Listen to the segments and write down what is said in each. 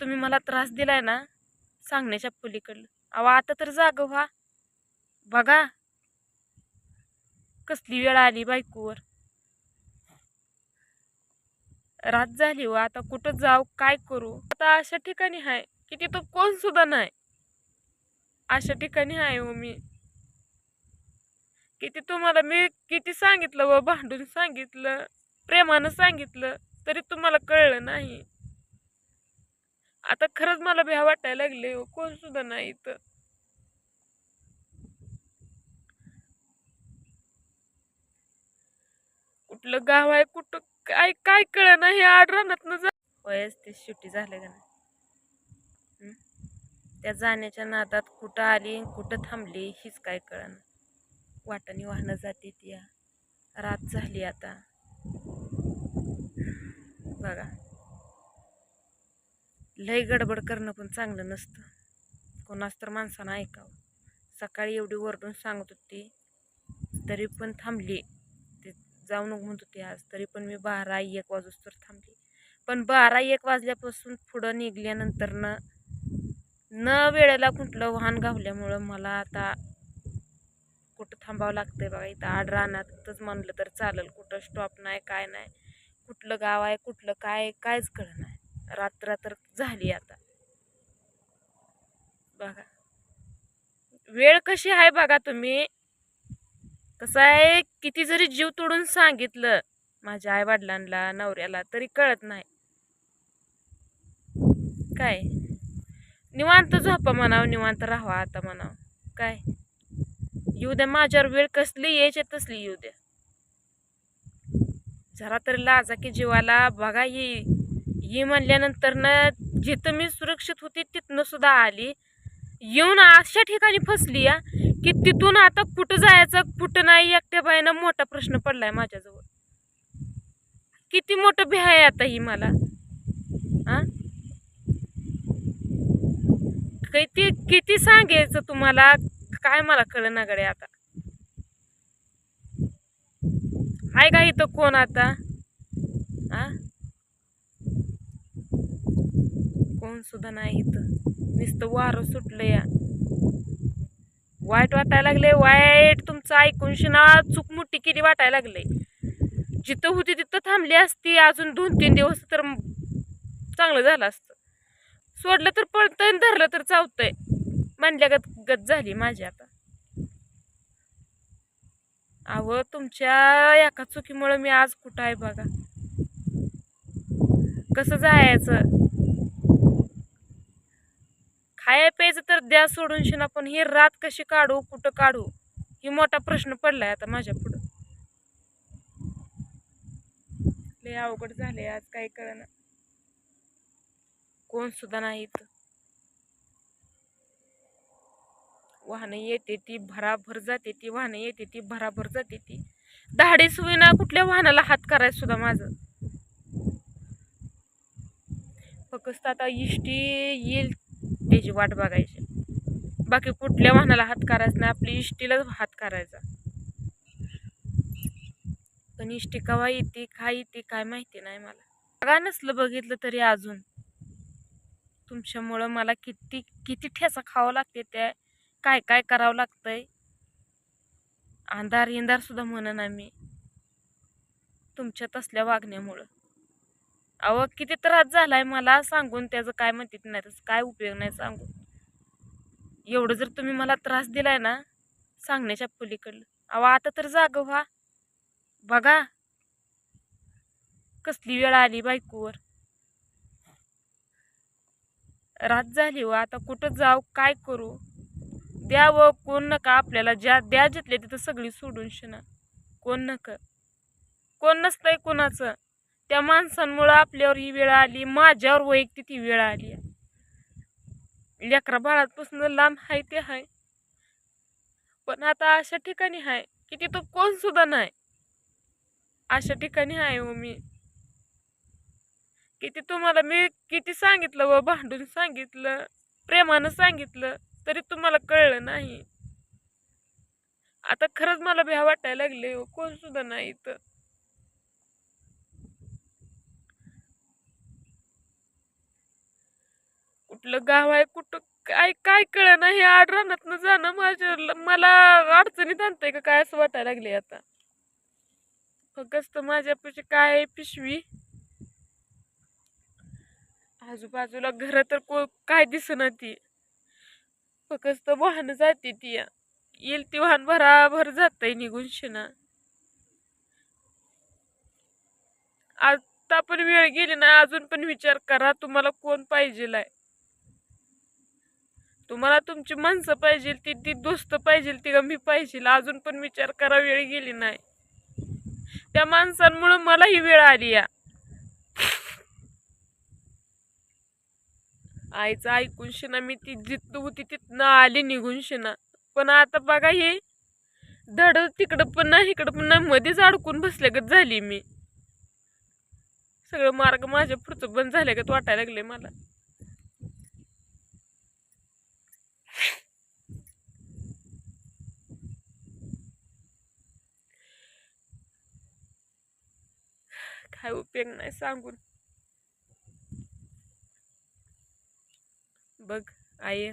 तुम्ही मला त्रास दिलाय ना सांगण्याच्या पलीकडलं. अहो आता तर जाग व्हा. बघा. कसली वेळ आली बायकोवर. रात झाली व आता कुठं जाऊ काय करू? आता अशा ठिकाणी आहे की तिथं कोण सुद्धा नाही. अशा ठिकाणी आहे हो मी. किती तुम्हाला मी किती सांगितलं व भांडून सांगितलं प्रेमानं सांगितलं तरी तुम्हाला कळलं नाही. आता खरंच मला भ्या वाटायला लागले हो कोण सुद्धा नाही इथं. कुठलं गाव आहे कुठं काय काय कळ ना हे आड रानात न जा. वयच ते शेवटी झालं का नाही? त्या जाण्याच्या नादात कुठं आली कुठं थांबली हीच काय कळना. वाटाने वाहनं जाते ती. या. रात झाली आता. बघा. लय गडबड करणं पण चांगलं नसतं. कोणाच तर माणसानं ऐकावं. सकाळी एवढी वरडून सांगत होती तरी पण थांबली. ते जाऊ नको म्हणत होती आज तरी पण मी बारा एक वाजूस तर थांबली. पण बारा एक वाजल्यापासून पुढं निघल्यानंतर न न वेळेला कुठलं वाहन गावल्यामुळं मला आता कुठं थांबावं लागतंय बघा इथं आड रानातच म्हणलं तर चालेल. कुठं स्टॉप नाही काय नाही. कुठलं गाव आहे कुठलं काय कायच कळणार रात्र तर झाली आता. बघा. वेळ कशी आहे बघा तुम्ही. कसं आहे किती जरी जीव तोडून सांगितलं माझ्या आई वडिलांना नवऱ्याला तरी कळत नाही. काय? निवांत झोपा म्हणाव निवांत राहावा आता म्हणाव. काय? येऊ द्या माझ्यावर वेळ कसली यायची तसली येऊ द्या. जरा तरी लाजा की जीवाला बघा येईल ये म्हणल्यानंतर ना जिथं मी सुरक्षित होती तिथनं सुद्धा आली. येऊन अशा ठिकाणी फसली या की तिथून आता कुठं जायचं कुठं नाही एकट्या बाईनं मोठा प्रश्न पडलाय माझ्याजवळ. किती मोठं भ्या आहे आता ही मला. आ किती किती सांगायचं तुम्हाला? काय मला कळना गडे आता? आहे का इथं कोण आता? आ कोण सुद्धा नाही इथं. नुसतं वारं सुटलं या वाईट वाटायला लागले वाईट तुमचं ऐकून शिना चूक मोठी केली वाटायला लागले जिथं होती तिथं थांबली असती अजून दोन तीन दिवस तर चांगलं झालं असतं. सोडलं तर पळतंय आणि धरलं तर चावतंय. म्हणल्या गत गत झाली माझी आता. अहो तुमच्या एका चुकीमुळे मी आज कुठं आहे बघा. कसं जायचं? खाया तर द्या सोडून शिना आपण ही रात कशी काढू कुठं काढू? ही मोठा प्रश्न पडलाय आता माझ्या पुढं. लय अवघड झाले आज काही कळना. कोण सुद्धा नाही वाहनं येते ती भराभर जाते ती वाहनं येते ती भराभर जाते ती. धाडे सुविना कुठल्या वाहनाला हात करायचं सुद्धा माझं? फक्त आता इष्टी येईल त्याची वाट बघायची. बाकी कुठल्या वाहनाला हात करायचा नाही आपली इष्टीलाच हात करायचा. पण इष्टी कवा येते काय येते काय माहिती नाही मला. बघा नसलं बघितलं तरी अजून. तुमच्यामुळं मला किती किती ठेसा खावं लागते त्या काय काय करावं लागतंय. अंधार इंधार सुद्धा म्हणन आम्ही तुमच्या तसल्या वागण्यामुळं. अहो किती त्रास झालाय मला सांगून त्याचं काय म्हणतात नाही त्याचा काय उपयोग नाही सांगून. एवढं जर तुम्ही मला त्रास दिलाय ना सांगण्याच्या पलीकडलं. अहो आता तर जाग व्हा. बघा. कसली वेळ आली बायकोवर. रात झाली व आता कुठं जाऊ काय करू? द्या व कोण नका आपल्याला ज्या द्या जिथले तिथं सगळी सोडून शिना कोण नका. कोण नसतंय कोणाचं? त्या माणसांमुळं आपल्यावर ही वेळ आली माझ्यावर वैयक्तिक ती वेळ आली. लेकरा बाळापासून लांब आहे ते आहे पण आता अशा ठिकाणी आहे की तिथं कोण सुद्धा नाही. अशा ठिकाणी आहे हो मी. किती तुम्हाला मी किती सांगितलं व भांडून सांगितलं प्रेमानं सांगितलं तरी तुम्हाला कळलं नाही. आता खरंच मला भ्या वाटायला लागले हो कोण सुद्धा नाही इथं. कुठलं गाव आहे कुठं काय काय कळना हे आड रानातनं जाणं माझ्या मला अडचणीत आणतंय का काय असं वाटायला लागले आता. फक्त माझ्यापाशी काय आहे पिशवी? आजूबाजूला घर तर को काय दिसना ती. फक्त वाहन जाते ती. येईल ती वाहन भराभर जातंय निघून शिना आता पण वेळ गेली ना अजून पण विचार करा तुम्हाला कोण पाहिजे तुम्हाला तुमची माणसं पाहिजे ती ती दोस्त पाहिजे ती का मी पाहिजे अजून पण विचार करा वेळ गेली नाही. त्या माणसांमुळे मला ही वेळ आली या. आईचं ऐकून शिना मी ती जिथं होती तिथनं आली निघून शिना. पण आता बघा हे धड तिकडं पण नाही इकडं पण नाही मध्येच अडकून बसल्यागत झाली मी. सगळं मार्ग माझ्या पुढचं बंद झाल्यागत वाटायला लागले मला. काय उपयोग नाही सांगून. बघ आई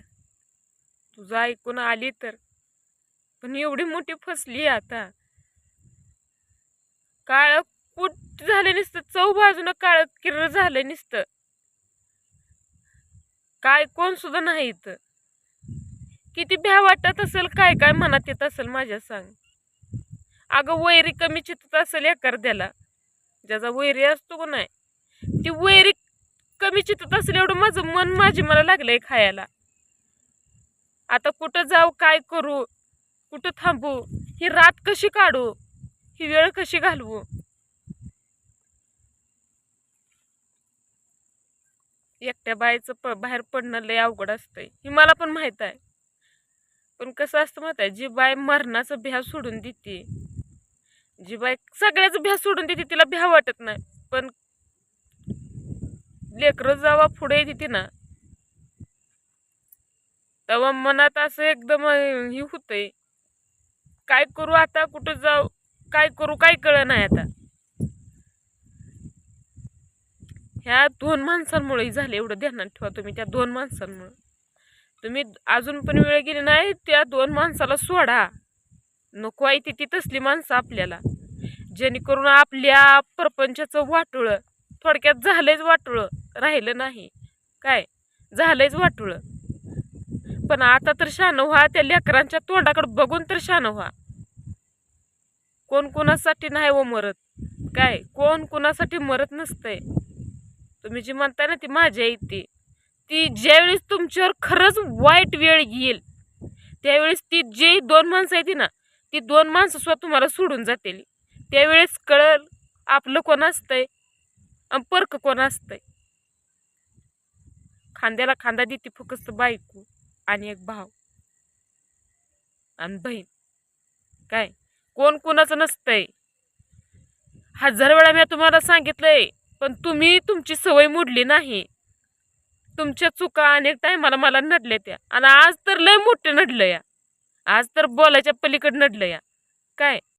तुझं ऐकून आली तर. पण एवढी मोठी फसली आता. काळ कुट झालं नसतं चौ बाजूनं काळ किर झालं नसतं. काय कोण सुद्धा नाही इथं. किती भ्या वाटत असेल काय काय मनात येत असेल माझ्या सांग. अगं वैरी कमी चितत असेल एखाद्याला. ज्याचा वैरी असतो का नाही? ती वैरी कमी चितत असेल एवढं माझं मन माझी मला लागलंय खायला. आता कुठं जाऊ काय करू कुठं थांबू ही रात कशी काढू ही वेळ कशी घालवू? एकट्या बाईच प बाहेर पडणं लय अवघड असतंय. ही मला पण माहीत आहे. पण कसं असतं माहीत आहे जी बाय मरणाचं भ्या सोडून देते जी बाय सगळ्याच भ्या सोडून देते तिला भ्या वाटत नाही. पण लेकरं जावा पुढे येते ना तेव्हा मनात असं एकदम हे होतंय. काय करू आता कुठं जाऊ काय करू काय कळ नाही आता. ह्या दोन माणसांमुळे झाले एवढं ध्यानात ठेवा तुम्ही त्या दोन माणसांमुळे. तुम्ही अजून पण वेळ गेली नाही त्या दोन माणसाला सोडा. नको आहे ती तसली माणसं आपल्याला. जेणेकरून आपल्या प्रपंचाचं वाटोळं थोडक्यात झालंच वाटोळं राहिलं नाही. काय? झालंच वाटोळं. पण आता तर शान व्हा त्या लेकरांच्या तोंडाकडे बघून तर शान व्हा. कोण कोणासाठी नाही व मरत? काय? कोण कोणासाठी मरत नसतंय? तुम्ही जी म्हणताय ना ती माझ्या ती. ती ज्यावेळेस तुमच्यावर खरंच वाईट वेळ येईल त्यावेळेस ती जे दोन माणसं येते ना ती दोन माणसं सुद्धा तुम्हाला सोडून जातील. त्यावेळेस कळल आपलं कोण असतंय आणि परक कोण असतंय. खांद्याला खांदा देते फक्त बायको आणि एक भाव आणि बहीण. काय? कोण कोणाचं नसतंय. हजार वेळा मी तुम्हाला सांगितलंय पण तुम्ही तुमची सवय मोडली नाही. तुमच्या चुका अनेक टायमाला मला नडल्या त्या. आणि आज तर लय मोठे नडलं या. आज तर बोलायच्या पलीकडं नडलं या. काय?